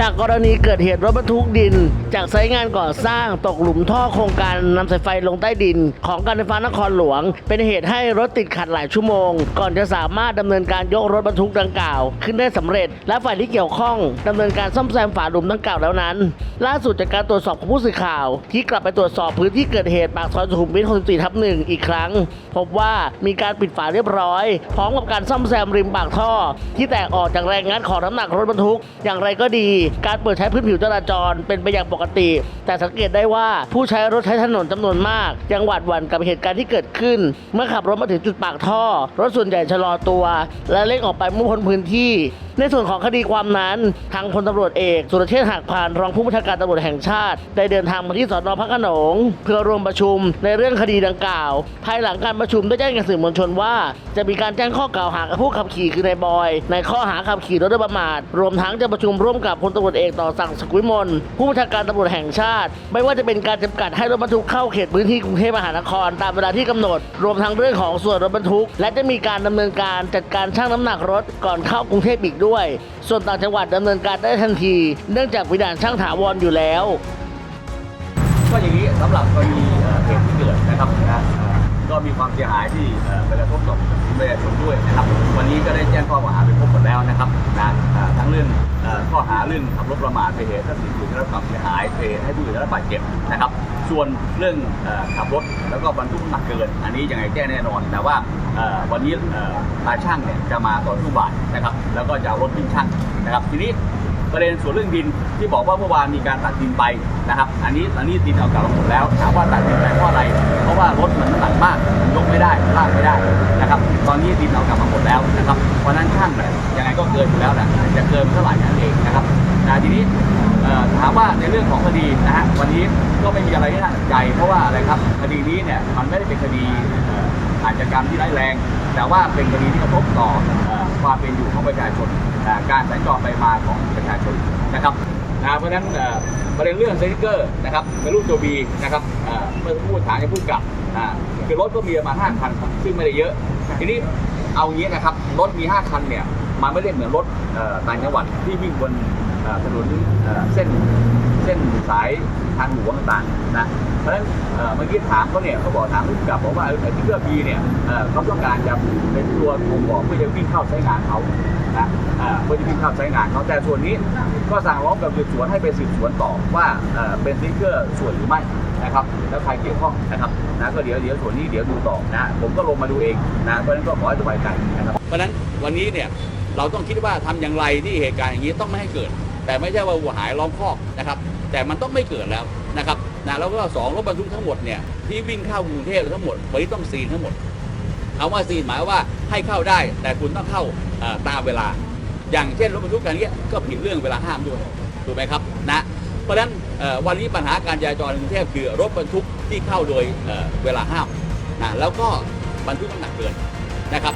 จากกรณีเกิดเหตุรถบรรทุกดิน จากไซต์งานก่อสร้างตกหลุมท่อโครงการนำสายไฟลงใต้ดิน ของการไฟฟ้านครหลวง เป็นเหตุให้รถติดขัดหลายชั่วโมง ก่อนจะสามารถดำเนินการยกรถบรรทุกดังกล่าว ขึ้นได้สำเร็จ และฝ่ายที่เกี่ยวข้องดำเนินการซ่อมแซมฝาหลุมดังกล่าวแล้วนั้น ล่าสุดจากการตรวจสอบของผู้สื่อข่าว ที่กลับไปตรวจสอบพื้นที่เกิดเหตุปากซอยสุขุมวิท 64 ทับหนึ่งอีกครั้ง พบว่ามีการปิดฝาเรียบร้อย พร้อมกับการซ่อมแซมริมปากท่อ ที่แตกออกจากแรงงัดของน้ำหนักรถบรรทุก อย่างไรก็ดีการเปิดใช้พื้นผิวจราจรเป็นไปอย่างปกติ แต่สังเกตได้ว่าผู้ใช้รถใช้ถนนจำนวนมาก ยังหวาดหวั่นกับเหตุการณ์ที่เกิดขึ้น เมื่อขับรถมาถึงจุดปากท่อ รถส่วนใหญ่ชะลอตัว และเร่งออกไปมุ่งพ้นพื้นที่ ในส่วนของคดีความนั้นทางพลตำรวจเอกสุรเชษฐ์หักพานรองผู้บัญชาการตำรวจแห่งชาติ ได้เดินทางมาที่สอนอพระโขนงเพื่อร่วมประชุมในเรื่องคดีดังกล่าว ภายหลังการประชุมได้แจ้งกับสื่อมวลชนว่า จะมีการแจ้งข้อกล่าวหากับผู้ขับขี่คือนายบอย ในข้อหาขับขี่รถโดยประมาทรวมทั้งจะประชุมร่วมกับพลตำรวจเอกต่อสั่งสกุลมลผู้บัญชาการตำรวจแห่งชาติ ไม่ว่าจะเป็นการจำกัดให้รถบรรทุกเข้าเขตพื้นที่กรุงเทพมหานคร ตามเวลาที่กำหนด รวมทั้งเรื่องของส่วนรถบรรทุก และจะมีการดำเนินการจัดการชั่งน้ำหนักรถก่อนเข้ากรุงเทพอีกด้วยส่วนต่างจังหวัดดำเนินการได้ทันที เนื่องจากวิดานช่างถาวรอยู่แล้ว ก็อย่างนี้สำหรับกรณีเอ่อเหตุที่เกิดนะครับนะ ก็มีความเสียหายที่เอ่อไปกระทบต่อประชาชนด้วยนะครับ วันนี้ก็ได้แจ้งข้อกล่าวหาไปพบหมดแล้วนะครับนะทั้งเรื่องข้อหาเรื่องขับรถประมาทเป็นเหตุให้ทรัพย์สินอื่นได้รับความเสียหายเป็นให้ผู้อื่นได้รับบาดเจ็บนะครับ ส่วนเรื่องขับรถแล้วก็บรรทุกหนักเกิน อันนี้ยังไงแจ้แน่นอน แต่ว่าวันนี้เอ่อทาช่างเนี่ยจะมาตอนช่วงบ่ายนะครับ แล้วก็จะเอารถวิ่งช่างนะครับ ทีนี้ประเด็นส่วนเรื่องดินที่บอกว่าเมื่อวานมีการตัดดินไปนะครับ อันนี้อันนี้ดินเอากลับมาหมดแล้วถาม ตอนนี้ดินเอากลับมาหมดแล้วนะครับเพราะนั้นช่างเนี่ยยังไงก็เกินอยู่แล้วแหละจะเกินเท่าไหร่นั่นเองนะครับนะทีนี้ถามว่าในเรื่องของคดีนะฮะวันนี้ก็ไม่มีอะไรที่น่าสนใจ เพราะว่าอะไรครับคดีนี้เนี่ยมันไม่ได้เป็นคดีอ่ออาชญากรรมที่ร้ายแรง แต่ว่าเป็นคดีที่กระทบต่อความเป็นอยู่ของประชาชนการสัญจรไปมาของประชาชนนะครับนะเพราะฉะนั้นประเด็นเรื่องสติ๊กเกอร์นะครับเป็นรูปตัวบีนะครับเมื่อสักครู่ถามจะพูดกลับคือรถก็มีประมาณ5คันซึ่งไม่ได้เยอะทีนี้ เอางี้นะครับรถมี 5 คันเนี่ยมันไม่ได้เหมือนรถต่างจังหวัดที่วิ่งบน ถนนเส้นเส้นสายทางหลวงต่างๆนะเพราะฉะนั้นเมื่อกี้ถามเขาเนี่ยเขาบอกถามผู้กำกับบอกว่าไอ้สติ๊กเกอร์บีเนี่ยเขาต้องการจะเป็นตัวบ่งบอกเพื่อจะวิ่งเข้าใช้งานเขานะเพื่อจะวิ่งเข้าใช้งานเขาแต่ส่วนนี้ก็สั่งร้องกับสืบสวนให้ไปสืบสวนต่อว่าเป็นสติ๊กเกอร์ส่วนหรือไม่นะครับแล้วใครเกี่ยวข้องนะครับนะก็เดี๋ยวเดี๋ยวส่วนนี้เดี๋ยวดูต่อนะผมก็ลงมาดูเองนะเพราะฉะนั้นก็ขอให้สบายใจนะครับเพราะฉะนั้นวันนี้เนี่ยเราต้องคิดว่าทำอย่างไรที่เหตุการณ์อย่างนี้ต้องไม่ให้เกิด แต่ไม่ใช่ว่าวัวหายล้อมคอกนะครับแต่มันต้องไม่เกิดแล้วนะครับนะแล้วก็สองรถบรรทุกทั้งหมดเนี่ยที่วิ่งเข้ากรุงเทพทั้งหมดวันนี้ต้องซีนทั้งหมดเอาว่าซีนหมายว่าให้เข้าได้ แต่คุณต้องเข้าตามเวลา อย่างเช่นรถบรรทุกการนี้ยก็ผิดเรื่องเวลาห้ามด้วยถูกไหมครับนะเพราะฉะนั้นวันนี้ปัญหาการจราจรในกรุงเทพคือรถบรรทุกที่เข้าโดยเอ่อเวลาห้ามนะแล้วก็บรรทุกน้ำหนักเกินนะครับ